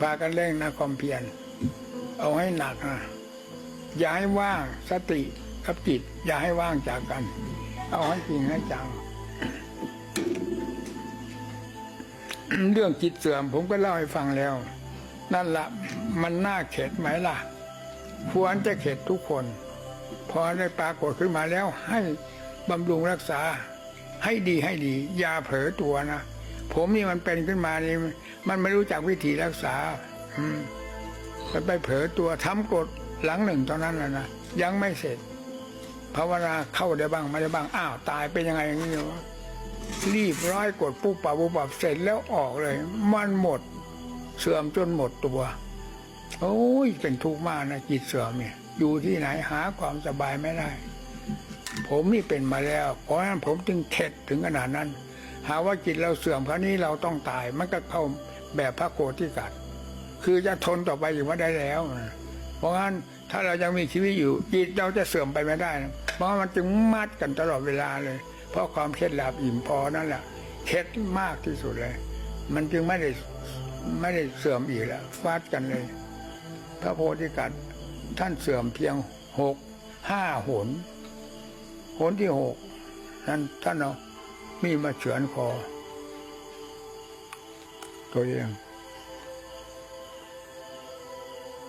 พากันเร่งนะความเพียรเอาให้หนักนะอย่าให้ว่างสติกับจิต อย่าให้ว่างจากกัน เอาให้จริงให้จัง เรื่องจิตเสื่อมผมก็เล่าให้ฟังแล้ว นั่นละมันน่าเข็ดไหมล่ะควรจะเข็ดทุกคน พอได้ปรากฏขึ้นมาแล้วให้บำรุงรักษาให้ดีให้ดี อย่าเผลอตัวนะ ผมนี่มันเป็นขึ้นมานี่มันไม่รู้จักวิธีรักษา อืมไปไปเผลอตัวทำกฎหลังหนึ่งตอนนั้นแหละนะยังไม่เสร็จภาวนาเข้าได้บ้างไม่ได้บ้างอ้าวตายเป็นยังไงอย่างนี้วะรีบร้อยกดปุ๊บปับปุ๊บปับเสร็จแล้วออกเลย มันหมด เสื่อมจนหมดตัว โอ้ยเป็นทุกข์มากนะจิตเสื่อมเนี่ย อยู่ที่ไหนหาความสบายไม่ได้ ผมนี่เป็นมาแล้ว เพราะฉะนั้นผมจึงเข็ดถึงขนาดนั้น หาว่าจิตเราเสื่อมคราวนี้เราต้องตาย มันก็เข้าแบบพระโกธิกัดคือจะทนต่อไปอยู่ไม่ได้แล้วนะเพราะงั้นถ้าเรายังมีชีวิตอยู่ จิตเราจะเสื่อมไปไม่ได้นะเพราะมันจึงมัดกันตลอดเวลาเลย เพราะความเคล็ดลับอิ่มพอนั่นแหละเคล็ดมากที่สุดเลย มันจึงไม่ได้ไม่ได้เสื่อมอีกแล้วฟาดกันเลย พระโพธิกัดท่านเสื่อมเพียงหกห้าหนหนที่หกนั้นท่านเอา มีมาเฉือนคอ ตัวเอง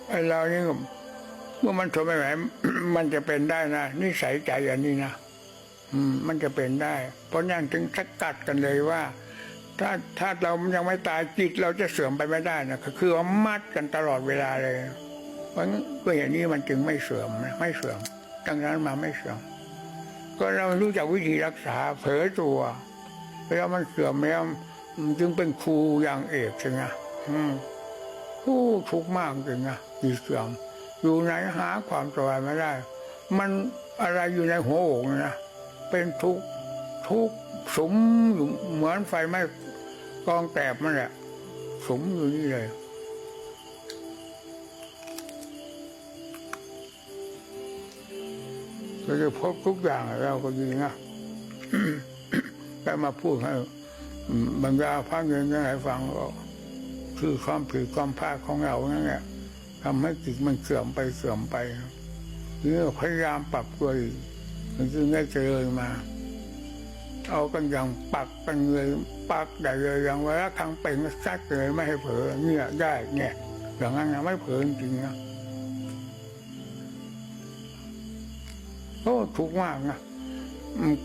ไอ้เรานี่เมื่อมันทนไม่ไหวมันจะเป็นได้นะนิสัยใจอันนี้นะอืม มันจะเป็นได้ เพราะนั่นถึงสกัดกันเลยว่า ถ้าถ้าเรายังไม่ตายจิตเราจะเสื่อมไปไม่ได้นะคือว่ามัดกันตลอดเวลาเลย เพราะงั้นก็อย่างนี้มันจึงไม่เสื่อมไม่เสื่อมดังนั้นมาไม่เสื่อม ก็เรารู้จักวิธีรักษาเผลอตัวเวลามันเสื่อมแล้วจึงเป็นครูอย่างเอกใช่ไหมอืมโอ้ทุกข์มากจริงนะจิตเสื่อมอยู่ไหนหาความสบายไม่ได้ มันอะไรอยู่ในหัวอกนะเป็นทุกข์ทุกข์สมอยู่เหมือนไฟไหม้กองแตบมันแหละสมอยู่นี่เลย เราจะพบทุกอย่างเราก็ดีนะแต่มาพูดให้บรรดาพระเงินยังไงฟังก็คือความผิดความพลาดของเรานั่นแหละทำให้จิตมันเสื่อมไปเสื่อมไปนี่พยายามปรับตัวอีกมันจึงได้เจริญมา เอากันอย่างปักกันเลยปักได้เลยอย่างเวลาทางเป็นก็ซัดเลยไม่ให้เผลอเนี่ยได้เนี่ยอย่างนั้นะไม่เผลอจริงนะ โอ้ทุกข์มากนะ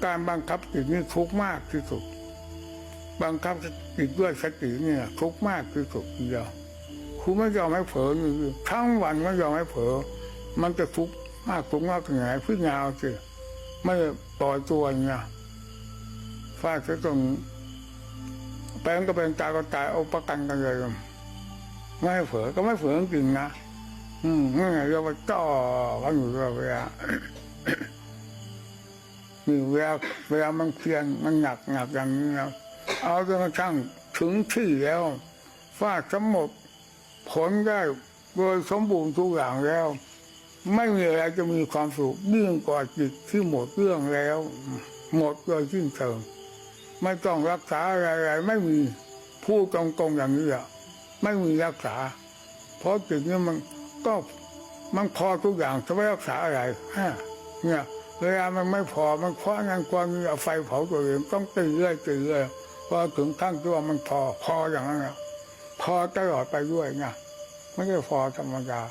การบังคับจิตนี่ทุกข์มากที่สุด บังคับจิตด้วยสติเนี่ยทุกข์มากที่สุดเดียวคุณไม่ยอมให้เผลอทั้งวันไม่ยอมให้เผลอมันจะทุกข์มากทุกข์มากถึงไหนพิจารณาเอาสิไม่ปล่อยตัวเนี่ยฟาดซะตรงแปลงก็เป็นตายก็ตายเอาประกันกันเลยไม่ให้เผลอก็ไม่เผลอจริงนะอืมนี่ไงเรียกว่าจ่อกันอยู่ตลอดเวลา นี่เวลาเวลามันเพียนมันหนักหนักอย่างนี้นะเอาจนกระทั่งถึงที่แล้วฟาดสมบผลได้โดยสมบูรณ์ทุกอย่างแล้ว ไม่มีอะไรจะมีความสุขยิ่งกว่าจิตที่หมดเรื่องแล้ว หมดโดยสิ้นเชิงไม่ต้องรักษาอะไรๆไม่มีพูดตรงๆอย่างนี้อะไม่มีรักษา เพราะจิตนี้มันก็มันพอทุกอย่างจะไม่รักษาอะไรฮะเนี่ย เวลามันไม่พอมันคว้างันความมีเอาไฟเผาตัวเองต้องตีเรื่อยตีเรื่อยพอถึงขั้นที่ว่ามันพอพออย่างนั้นพอตลอดไปด้วยไงไม่ใช่พอธรรมดา